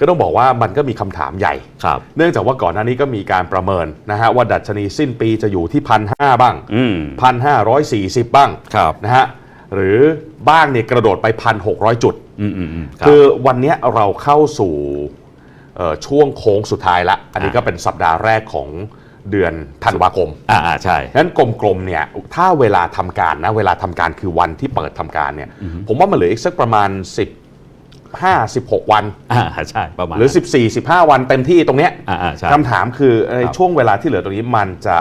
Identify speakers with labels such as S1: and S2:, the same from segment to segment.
S1: ก็ต้องบอกว่ามันก็มีคำถามใหญ่
S2: ครับ
S1: เนื่องจากว่าก่อนหน้านี้ก็มีการประเมินนะฮะว่าดัชนีสิ้นปีจะอยู่ที่พันห้าบ้าง
S2: อืม
S1: พันห้าร้อยสี่สิบบ้าง
S2: ครับ
S1: นะฮะหรือบ้างเนี่ยกระโดดไปพันหกร้อยจุด
S2: อืมอืมอืมรับ
S1: คือวันเนี้ยเราเข้าสู่เอ่อช่วงโค้งสุดท้ายละ อันนี้
S2: อ่า
S1: ก็เป็นสัปดาห์แรกของเดือนธันวาคม
S2: อ่าอ่าใช่
S1: งั้นกลมๆเนี่ย ถ้าเวลาทำการนะ เวลาทำการคือวันที่เปิดทำการเนี่ย ผมว่ามันเหลืออีกสักประมาณ 15 16 วัน
S2: อ่าใช่ประมาณ
S1: หรือ 14 15 วันเต็มที่ตรงเนี้ย
S2: อ่าอ่าใช่
S1: คำถามคือใน
S2: ครับ
S1: ช่วงเวลาที่เหลือตรงนี้มันจะ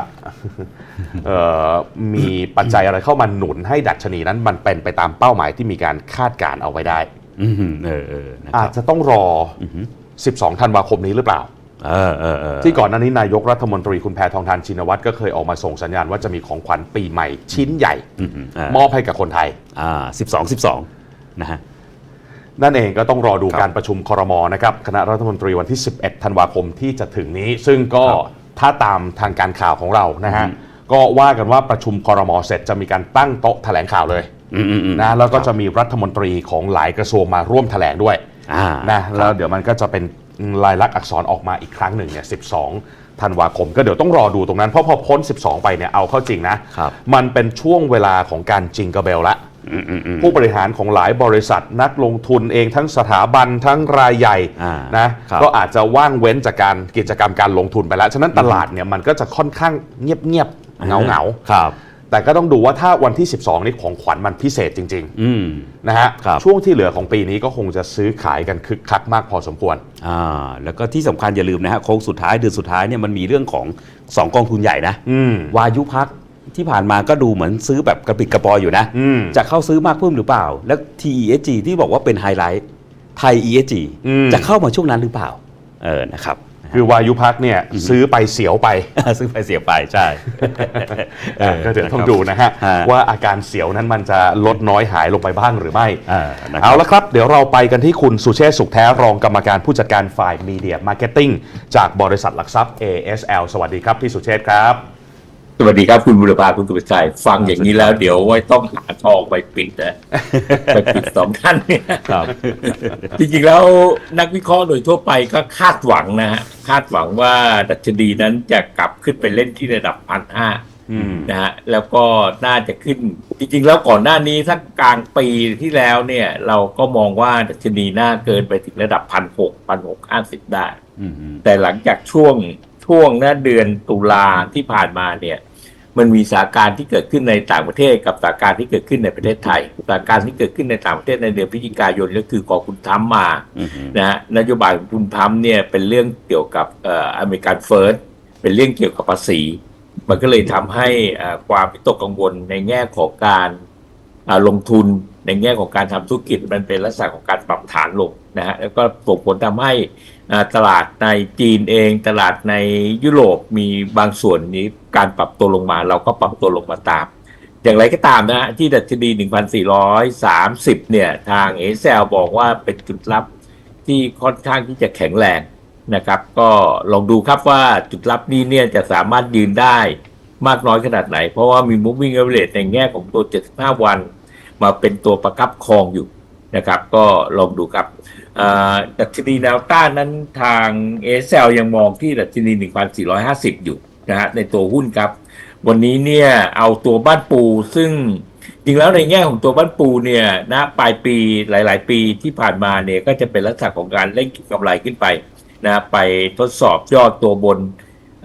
S1: เอ่อมีปัจจัยอะไรเข้ามาหนุนให้ดัชนีนั้นมันเป็นไปตามเป้าหมายที่มีการคาดการณ์เอาไว้ได้
S2: อืมเออเออนะค
S1: อา
S2: รั
S1: จ
S2: บ
S1: จะต้องรออ12 ธันวาคมนี้หรือเปล่า
S2: เออเออเออ
S1: ที่ก่อนหน้านี้นายกรัฐมนตรีคุณแพทองทานชินวัตรก็เคยออกมาส่งสัญญาณว่าจะมีของขวัญปีใหม่ชิ้นใหญ่
S2: อืมอืมอ่าม
S1: อบให้กับคนไทย
S2: อ่าสิบสองสิบสองนะฮะ
S1: นั่นเองก็ต้องรอดู
S2: ครับ
S1: การประชุมครมนะครับคณะรัฐมนตรีวันที่ 11 ธันวาคมที่จะถึงนี้ ซึ่งก็
S2: ครับ
S1: ถ้าตามทางการข่าวของเรานะฮะ
S2: อืม
S1: ก็ว่ากันว่าประชุมครมเสร็จจะมีการตั้งโต๊ะแถลงข่าวเลย
S2: อืมอืมอืม
S1: นะแล้วก็จะมีรัฐมนตรีของหลายกระทรวงมาร่วมแถลงด้วย
S2: อ่า
S1: นะแล้วเดี๋ยวมันก็จะเป็นลายลักษณ์อักษรออกมาอีกครั้งหนึ่งเนี่ย 12 ธันวาคม ก็เดี๋ยวต้องรอดูตรงนั้น เพราะพอพ้น 12 ไปเนี่ย เอาเข้าจริงนะ
S2: ครับ
S1: มันเป็นช่วงเวลาของการจิงกระเบลละ
S2: อืมอืมอืม
S1: ผู้บริหารของหลายบริษัทนักลงทุนเองทั้งสถาบันทั้งรายใหญ่
S2: อ่า
S1: นะครับก็อาจจะว่างเว้นจากการกิจกรรมการลงทุนไปแล้ว ฉะนั้นตลาดเนี่ยมันก็จะค่อนข้างเงียบๆเงาๆ
S2: ครับ
S1: แต่ก็ต้องดูว่าถ้าวันที่ 12 นี้ของขวัญมันพิเศษจริง
S2: อืม
S1: ๆนะฮะ
S2: ครับ
S1: ช่วงที่เหลือของปีนี้ก็คงจะซื้อขายกันคึกคักมากพอสมควร
S2: อ่าแล้วก็ที่สำคัญอย่าลืมนะฮะโค้งสุดท้ายเดือนสุดท้ายเนี่ยมันมีเรื่องของสองกองทุนใหญ่นะ
S1: อืม
S2: วายุพัก ที่ผ่านมาก็ดูเหมือนซื้อแบบกระปิดกระปอยอยู่นะ
S1: อืม
S2: จะเข้าซื้อมากเพิ่มหรือเปล่า แล้ว TESG ที่บอกว่าเป็นไฮไลท์ไทย ESG
S1: อืม
S2: จะเข้ามาช่วงนั้นหรือเปล่า เออนะครับ
S1: คือวายุพักเนี่ยซื้อไปเสียวไป
S2: ซื้อไปเสียไปใช่เออ
S1: ก็เดี๋ยวต้องดูนะฮะ
S2: ฮะ
S1: ว่าอาการเสียวนั้นมันจะลดน้อยหายลงไปบ้างหรือไม่
S2: อ่านะครับ
S1: เอาละครับ เดี๋ยวเราไปกันที่คุณสุเชษฐ์สุขแท้รองกรรมการผู้จัดการฝ่ายมีเดียมาร์เก็ตติ้งจากบริษัทหลักทรัพย์ ASL สวัสดีครับพี่สุเชษฐ์ครับ
S3: สวัสดีครับคุณบุรพาคุณสุภชัยฟังอย่างนี้แล้ว เดี๋ยวไว้ต้องหาทองไปปิดนะไปปิดสองท่านเนี่ย
S2: ครับ
S3: จริงๆแล้วนักวิเคราะห์โดยทั่วไปก็คาดหวังนะฮะคาดหวังว่าดัชนีนั้นจะกลับขึ้นไปเล่นที่ระดับพันห้า
S1: อืม
S3: นะฮะแล้วก็น่าจะขึ้น จริง ๆ แล้วก่อนหน้านี้ถ้ากลางปีที่แล้วเนี่ย เราก็มองว่าดัชนีน่าเกินไปถึงระดับพันหกพันหกห้าสิบได้
S2: อืมอืม
S3: แต่หลังจากช่วง ช่วงหน้าเดือนตุลาที่ผ่านมาเนี่ย มันมีสถานการณ์ที่เกิดขึ้นในต่างประเทศ กับสถานการณ์ที่เกิดขึ้นในประเทศไทยสถานการณ์ที่เกิดขึ้นในต่างประเทศในเดือนพฤศจิกายนก็คือกองคุณทรัมป์มา
S2: อืมอืม
S3: นะฮะนโยบายของคุณทรัมป์เนี่ยเป็นเรื่องเกี่ยวกับเอ่ออเมริกันเฟิร์สเป็นเรื่องเกี่ยวกับภาษี มันก็เลยทำให้เอ่อความวิตกกังวลในแง่ของการอ่าลงทุนในแง่ของการทำธุรกิจมันเป็นลักษณะของการปรับฐานลงนะฮะแล้วก็ส่งผลทำให้อ่า ตลาดในจีนเอง ตลาดในยุโรปมีบางส่วนนี้การปรับตัวลงมาเราก็ปรับตัวลงมาตาม อย่างไรก็ตามนะฮะที่ดัชนี 1,430 เนี่ย ทางเอเซลบอกว่าเป็นจุดรับที่ค่อนข้างที่จะแข็งแรงนะครับ ก็ลองดูครับว่าจุดรับนี้เนี่ยจะสามารถยืนได้มากน้อยขนาดไหน เพราะว่ามี moving average ในแง่ของตัว 75 วัน มาเป็นตัวประคับครองอยู่ นะครับ ก็ลองดูครับอ่าดัชนีแนวต้านนั้นทางเอเซลยังมองที่ดัชนี 1,450 อยู่นะฮะในตัวหุ้นครับ วันนี้เนี่ยเอาตัวบ้านปูซึ่งจริงแล้วในแง่ของตัวบ้านปูเนี่ยนะปลายปีหลาย ๆ ปีที่ผ่านมาเนี่ยก็จะเป็นลักษณะของการเล่นเก็งกำไรขึ้นไปนะไปทดสอบยอดตัวบน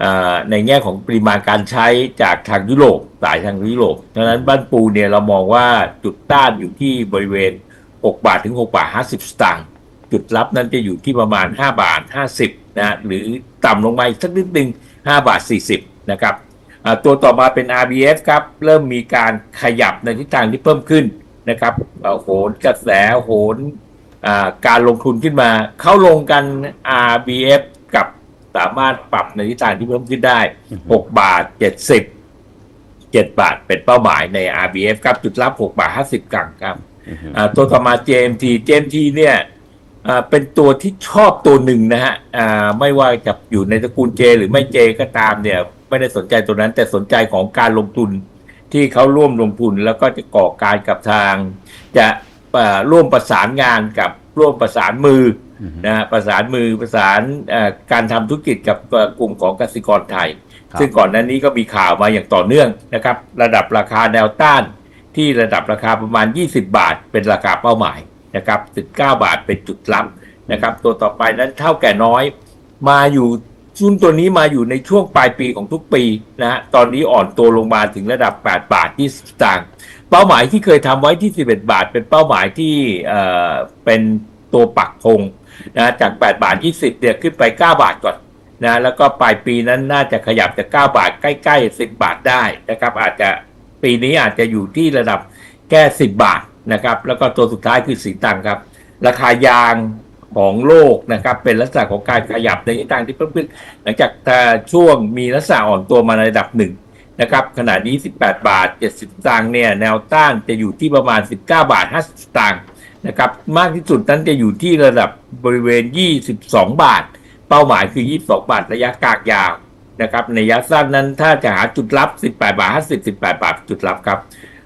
S3: อ่าในแง่ของปริมาณการใช้จากทางยุโรปสายทางยุโรปดังนั้นบ้านปูเนี่ยเรามองว่าจุดต้านอยู่ที่บริเวณ 6 บาทถึง 6 บาท 50 สตางค์จุดรับนั้นจะอยู่ที่ประมาณ 5 บาท 50นะหรือต่ำลงมาอีกสักนิดนึง5 บาท 40 นะครับอ่าตัวต่อมาเป็น RBF ครับเริ่มมีการขยับในทิศทางที่เพิ่มขึ้นนะครับเอ่อโหนกระแสโหนอ่าการลงทุนขึ้นมา เข้าลงกัน RBF กับสามารถปรับในทิศทางที่เพิ่มขึ้นได้ 6 บาท 70 7 บาทเป็นเป้าหมายใน RBF ครับจุดรับ 6 บาท 50กรังครับอ่า ตัวต่อมา JMT JMT เนี่ยอ่าเป็นตัวที่ชอบตัวหนึ่งนะฮะอ่าไม่ว่าจะอยู่ในตระกูล J หรือไม่ J ก็ตามเนี่ย ไม่ได้สนใจตัวนั้น แต่สนใจของการลงทุนที่เขาร่วมลงทุนแล้วก็จะก่อการกับทาง จะอ่าร่วมประสานงานกับร่วมประสานมือนะฮะประสานมือประสานเอ่อการทำธุรกิจกับเอ่อกลุ่มของกสิกรไทย
S2: ครับ
S3: ซึ่งก่อนหน้านี้ก็มีข่าวมาอย่างต่อเนื่องนะครับ ระดับราคาแนวต้าน ที่ระดับราคาประมาณ 20 บาท เป็นราคาเป้าหมายนะครับ19 บาทเป็นจุดรับนะครับ ตัวต่อไปนั้นเท่าแก่น้อย มาอยู่ชุนตัวนี้มาอยู่ในช่วงปลายปีของทุกปีนะฮะตอนนี้อ่อนตัวลงมาถึงระดับ 8 บาทที่สตางค์เป้าหมายที่เคยทำไว้ที่ 11 บาท เป็นเป้าหมายที่เอ่อเป็นตัวปักธงนะจาก 8 บาท 20เนี่ยขึ้นไป 9 บาทก่อนนะแล้วก็ปลายปีนั้นน่าจะขยับจาก 9 บาทใกล้ ๆ 10 บาทได้นะครับอาจจะ ปีนี้อาจจะอยู่ที่ระดับแค่10บาทนะครับ แล้วก็ตัวสุดท้ายคือสีตังครับ ราคายางของโลกนะครับ เป็นลักษณะของการขยับในทิศทางที่เพิ่มขึ้น หลังจากแต่ช่วงมีลักษณะอ่อนตัวมาในระดับหนึ่งนะครับขณะนี้ 18 บาท 70สตางค์เนี่ยแนวต้านจะอยู่ที่ประมาณ 19 บาท 50สตางค์นะครับมากที่สุดนั้นจะอยู่ที่ระดับบริเวณ 22 บาท เป้าหมายคือ 22 บาทระยะกลางยาว นะครับในระยะสั้นนั้นถ้าจะหาจุดรับ 18 บาท 50 18 บาทจุดรับครับ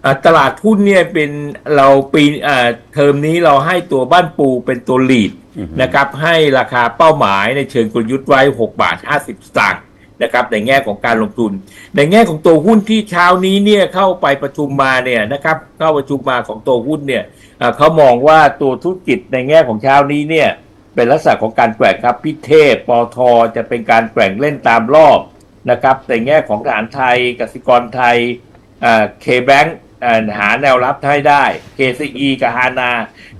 S3: อ่าตลาดหุ้นเนี่ยเป็นเราปีอ่าเทอมนี้เราให้ตัวบ้านปูเป็นตัวลีด
S2: อือฮึ
S3: นะครับให้ราคาเป้าหมายในเชิงกลยุทธ์ไว้ 6 บาท 50สตางค์นะครับในแง่ของการลงทุน ในแง่ของตัวหุ้นที่เช้านี้เนี่ยเข้าไปประชุมมาเนี่ยนะครับเข้าประชุมมาของตัวหุ้นเนี่ยเอ่อเขามองว่าตัวธุรกิจในแง่ของเช้านี้เนี่ย เป็นลักษณะของการแกว่งครับพิเทพปอทจะเป็นการแกว่งเล่นตามรอบนะครับในแง่ของทหารไทยกสิกรไทยเคแบงค์หาแนวรับให้ได้ KCE กับฮานา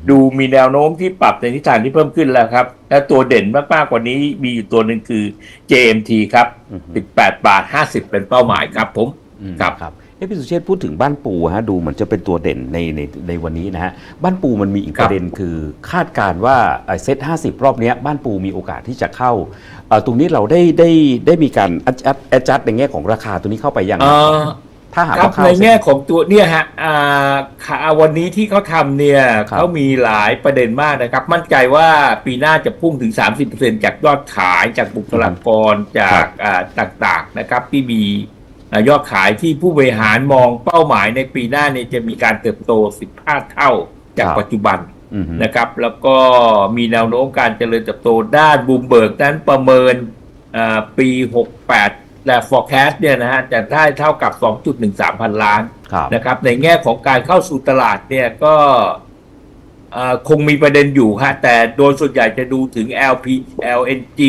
S3: ดูมีแนวโน้มที่ปรับในทิศทางที่เพิ่มขึ้นแล้วครับ และตัวเด่นมากๆกว่านี้มีอยู่ตัวหนึ่งคือ JMT ครับ
S2: อือฮึ
S3: 18 บาท 50 เป็นเป้าหมายครับผม
S2: อืม
S3: ครับ
S2: ครับเอะ พี่สุเชษฐ์พูดถึงบ้านปูฮะดูเหมือนจะเป็นตัวเด่นในในในวันนี้นะฮะบ้านปูมันมีอีก
S3: ครั
S2: ป
S3: บ
S2: ระเด็นคือคาดการณ์ว่าเซตห้าสิบรอบเนี้ยบ้านปูมีโอกาสที่จะเข้าเอ่อตรงนี้เราได้ได้ได้มีการแอดจัดในแง่ของราคาตัวนี้เข้าไปยัง
S3: เอ่อ
S2: ถ้าหาก
S3: ครับ
S2: ว่าเข้า
S3: ในแง่ของตัวเนี่ยฮะอ่าข่าววันนี้ที่เขาทำเนี่ย
S2: ครับ
S3: เขามีหลายประเด็นมากนะครับ มั่นใจว่าปีหน้าจะพุ่งถึง 30%จากยอดขายจากบุคลากรจากอ่าต่างๆนะครับที่มีอ่า ยอดขายที่ผู้บริหารมองเป้าหมายในปีหน้าเนี่ยจะมีการเติบโต 15 เท่าจากปัจจุบัน
S2: อือฮึ
S3: นะครับ แล้วก็มีแนวโน้มการเจริญเติบโตด้านบูมเบิร์กนั้นประเมินอ่าปี 68 และ forecast เนี่ยนะฮะจะได้เท่ากับ 2.13 พันล้าน
S2: ครับ
S3: นะครับ ในแง่ของการเข้าสู่ตลาดเนี่ยก็อ่า คงมีประเด็นอยู่ฮะแต่โดยส่วนใหญ่จะดูถึง LP LNG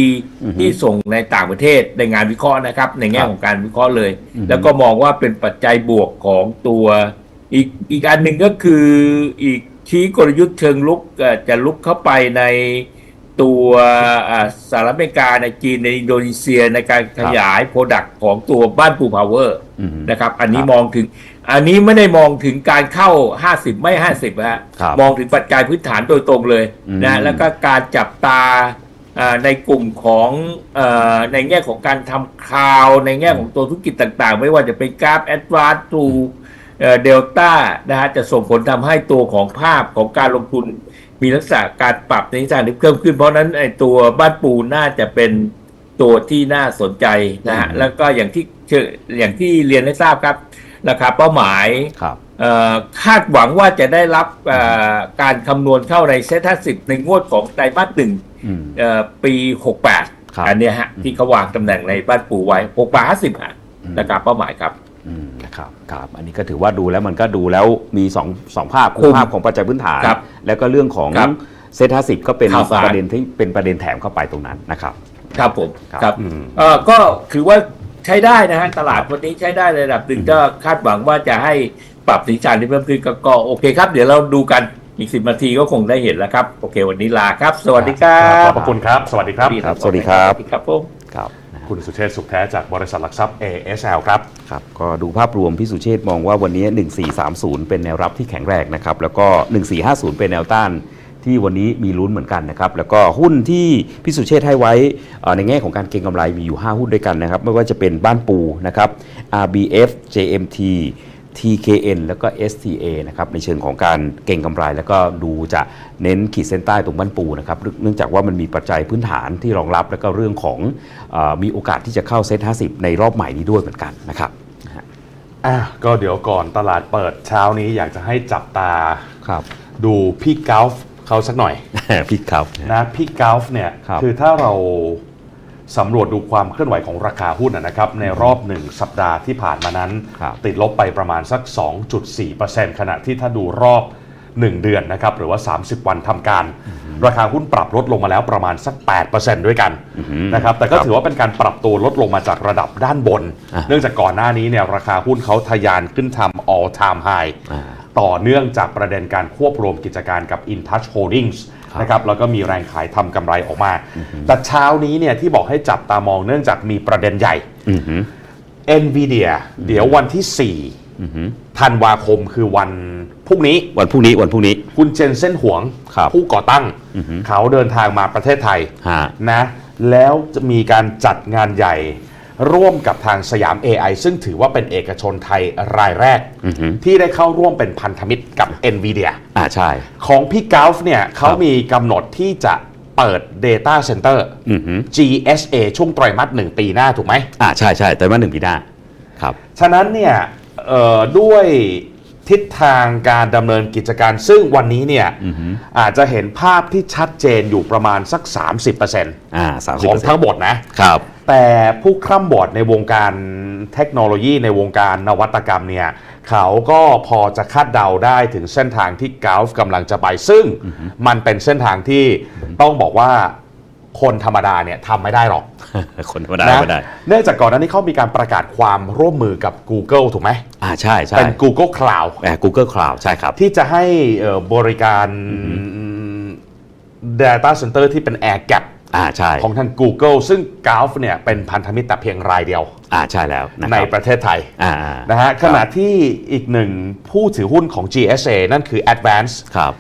S2: อือฮึ
S3: ที่ส่งในต่างประเทศในงานวิเคราะห์นะครับ ในแง่
S2: ครับ
S3: ของการวิเคราะห์เลย
S2: อือฮึ
S3: แล้วก็มองว่าเป็นปัจจัยบวกของตัว อีกอีกอันหนึ่งก็คืออีกชี้กลยุทธ์เชิงลุกเอ่อจะลุกเข้าไปในตัวอ่าสหรัฐอเมริกาในจีนในอินโดนีเซียในการขยายโปรดักต์ของตัวบ้านปูพาวเวอร์
S2: อือฮึ
S3: นะครับ อันนี้
S2: ครับ
S3: มองถึง อันนี้ไม่ได้มองถึงการเข้า 50 ไม่ 50ฮะ
S2: ครับ
S3: มองถึงปัจจัยพื้นฐานโดยตรงเลย
S2: อืม
S3: นะแล้วก็การจับตาอ่าในกลุ่มของเออในแง่ของการทำคลาวด์ในแง่ของตัวธุรกิจต่างๆ ไม่ว่าจะเป็นกราฟแอดวานซ์ทูเดลต้านะฮะจะส่งผลทำให้ตัวของภาพของการลงทุน มีลักษณะการปรับในทิศทางที่เพิ่มขึ้น เพราะฉะนั้นไอ้ตัวบ้านปูน่าจะเป็นตัวที่น่าสนใจนะฮะ
S2: อืม
S3: แล้วก็อย่างที่เชิญอย่างที่เรียนให้ทราบครับ ราคาเป้าหมาย
S2: ครับ
S3: เอ่อคาดหวังว่าจะได้รับเอ่อการคำนวณเข้าในเซ็ตสิบในงวดของไตรมาสหนึ่ง
S2: อืม
S3: เอ่อปี 68
S2: ครับ
S3: อันเนี้ยฮะที่เขาวางตำแหน่งในบ้านปูไว้6บาท50ฮะ
S2: อืม
S3: นะครับเป้าหมายครับ
S2: อืมนะครับครับอันนี้ก็ถือว่าดูแล้วมันก็ดูแล้วมีสองสองภาพ
S3: คุ
S2: คือ
S3: ม
S2: ภาพของปัจจัยพื้นฐาน
S3: ครับ
S2: แล้วก็เรื่องของ
S3: ครับ
S2: เซตห้าสิบก็เป็น
S3: ข่าวสาร
S2: ประเด็นที่เป็นประเด็นแถมเข้าไปตรงนั้นนะครับ
S3: ครับผม
S2: ครับ
S3: ครับ
S1: อืม
S3: เอ่อก็ถือว่า ใช้ได้นะฮะตลาดวันนี้ใช้ได้ในระดับหนึ่ง
S2: อืม
S3: ก็คาดหวังว่าจะให้ปรับสินค้าที่เพิ่มขึ้นก็ก็โอเคครับ เดี๋ยวเราดูกันอีกสิบนาทีก็คงได้เห็นแล้วครับ โอเค วันนี้ลาครับ สวัสดีครั
S1: ขอบบพระคุณครับ สวัสดีครับ
S2: ครับ สวัสดีครับ
S3: สวัสดีครับผม
S2: ครับนะฮะ
S1: คุณสุเชษฐ์สุขแท้จากบริษัทหลักทรัพย์ ASL ครับ
S2: ครับ ก็ดูภาพรวมพี่สุเชษฐ์มองว่าวันนี้ 1430 เป็นแนวรับที่แข็งแรงนะครับ แล้วก็ 1450 เป็นแนวต้าน ที่วันนี้มีลุ้นเหมือนกันนะครับแล้วก็หุ้นที่พี่สุเชษฐ์ให้ไว้เอ่อในแง่ของการเก็งกำไรมีอยู่ 5 หุ้นด้วยกันนะครับไม่ว่าจะเป็นบ้านปูนะครับ RBF JMT TKN แล้วก็ STA นะครับในเชิงของการเก่งกำไร แล้วก็ดูจะเน้นขีดเส้นใต้ตรงบ้านปูนะครับเนื่องจากว่ามันมีปัจจัยพื้นฐานที่รองรับแล้วก็เรื่องของเออมีโอกาสที่จะเข้าเซ็ต50 ในรอบใหม่นี้ด้วยเหมือนกันนะครับ
S1: อะก็เดี๋ยวก่อนตลาดเปิดเช้านี้อยากจะให้จับตา
S2: ครับ
S1: ดูพี่กอล์ฟ เขาสักหน่อย
S2: พี่ครับ
S1: นะพี่กาฟเนี่ย
S2: ครับ
S1: อถ้าเราสำรวจดูความเคลื่อนไหวของราคาหุ้นนะนะครับ ในรอบหนึ่งสัปดาห์ที่ผ่านมานั้น
S2: ครับ
S1: ติดลบไปประมาณสัก 2.4%ขณะที่ถ้าดูรอบ 1 เดือนนะครับ หรือว่า 30 วันทำการ ราคาหุ้นปรับลดลงมาแล้วประมาณสัก 8%ด้วยกันนะครับแต่ก็
S2: ครับ
S1: ถือว่าเป็นการปรับตัวลดลงมาจากระดับด้านบน
S2: อ่า
S1: เนื่องจากก่อนหน้านี้เนี่ยราคาหุ้นเขาทะยานขึ้นทำ all time high
S2: อ่า
S1: ต่อเนื่องจากประเด็นการควบรวมกิจการกับ InTouch Holdings
S2: ครับ
S1: นะครับแล้วก็มีแรงขายทำกำไรออกมา แต่เช้านี้เนี่ยที่บอกให้จับตามองเนื่องจากมีประเด็นใหญ่
S2: อือหือ
S1: NVIDIA เดี๋ยววันที่
S2: อือหือ
S1: 4ธันวาคมคือวันพรุ่งนี้
S2: วันพรุ่งนี้วันพรุ่งนี้
S1: คุณเจนเซ่นหวง
S2: ครับ
S1: ผู้ก่อตั้ง
S2: อือหือ
S1: เขาเดินทางมาประเทศไทย
S2: ฮะ
S1: นะแล้วจะมีการจัดงานใหญ่ ร่วมกับทางสยาม AI ซึ่งถือว่าเป็นเอกชนไทยรายแรก
S2: อือหือ
S1: ที่ได้เข้าร่วมเป็นพันธมิตรกับ NVIDIA
S2: อ่าใช่
S1: ของพี่กาฟเนี่ยเขามีกำหนดที่จะเปิด Data Center
S2: อือหือ
S1: GSA ช่วงไตรมาสหนึ่งปีหน้าถูกไหม
S2: อ่าใช่ใช่แต่ว่าหนึ่งปีหน้าครับ
S1: ฉะนั้นเนี่ยเอ่อด้วยทิศทางการดำเนินกิจการซึ่งวันนี้เนี่ย
S2: อือหือ
S1: อาจจะเห็นภาพที่ชัดเจนอยู่ประมาณสัก 30%
S2: อ่าสาม
S1: ข
S2: สิบ
S1: องทั้งหมดนะ
S2: ครับ
S1: แต่ผู้คร่ำบอดในวงการเทคโนโลยีในวงการนวัตกรรมเนี่ยเขาก็พอจะคาดเดาได้ถึงเส้นทางที่กาฟกำลังจะไป ซึ่งมันเป็นเส้นทางที่ต้องบอกว่าคนธรรมดาเนี่ยทำไม่ได้หรอก
S2: คนธรรมดา
S1: นะ
S2: ไม่ได้
S1: เนื่องจากก่อนหน้านี้เขามีการประกาศความร่วมมือกับ Google ถูกไหม
S2: อ่าใช่ใช่
S1: เป็น Google Cloud
S2: แอบ Google Cloud ใช่ครับ
S1: ที่จะให้เอ่อบริการ Data Center ที่เป็น Air Gap
S2: อ่าใช่
S1: ของทาง Google ซึ่ง g a l f เนี่ยเป็นพันธมิตรแต่เพียงรายเดียว
S2: อ่าใช่แล้วนะค
S1: ใน
S2: รับ
S1: ประเทศไทย
S2: อ่าอ่า
S1: นะฮะ
S2: ค
S1: ข
S2: รับ
S1: ณะที่อีกหนึ่งผู้ถือหุ้นของ GSA นั่นคือ Advance
S2: ครับ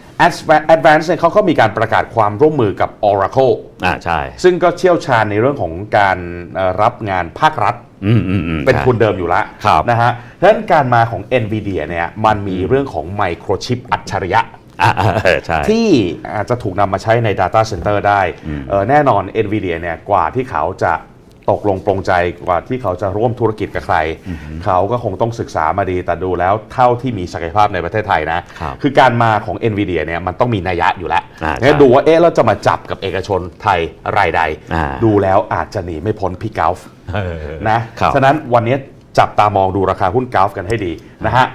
S1: Advance เนี่ยเขาก็มีการประกาศความร่วมมือกับ Oracle
S2: อ่าใช่
S1: ซึ่งก็เชี่ยวชาญในเรื่องของการเอ่อรับงานภาครัฐ
S2: อืมอืมอืม
S1: เป็น
S2: ใช่
S1: ทุนเดิมอยู่แล้ว
S2: ครับ
S1: นะฮะดังนั้นการมาของ NVIDIA เนี่ยมันมีเรื่องของไมโครชิปอัจฉริยะ
S2: อ่าอ่าเออใช่
S1: ที่อาจจะถูกนำมาใช้ใน Data Center ได้เอ่อแน่นอน NVIDIA เนี่ยกว่าที่เขาจะตกลงปรงใจกว่าที่เขาจะร่วมธุรกิจกับใคร เขาก็คงต้องศึกษามาดีแต่ดูแล้วเท่าที่มีศักยภาพในประเทศไทยนะครับอการมาของ NVIDIA เนี่ยมันต้องมีนัยยะอยู่แล้ว
S2: อ่าใช่
S1: งั้นดูว่าเอ๊ะเราจะมาจับกับเอกชนไทยรายใด
S2: อ่า
S1: ดูแล้วอาจจะหนีไม่พ้นพี่กาฟ
S2: เออ
S1: นะ
S2: ครับ
S1: ฉะนั้นวันนี้จับตามองดูราคาหุ้นกราฟกันให้ดีนะฮะ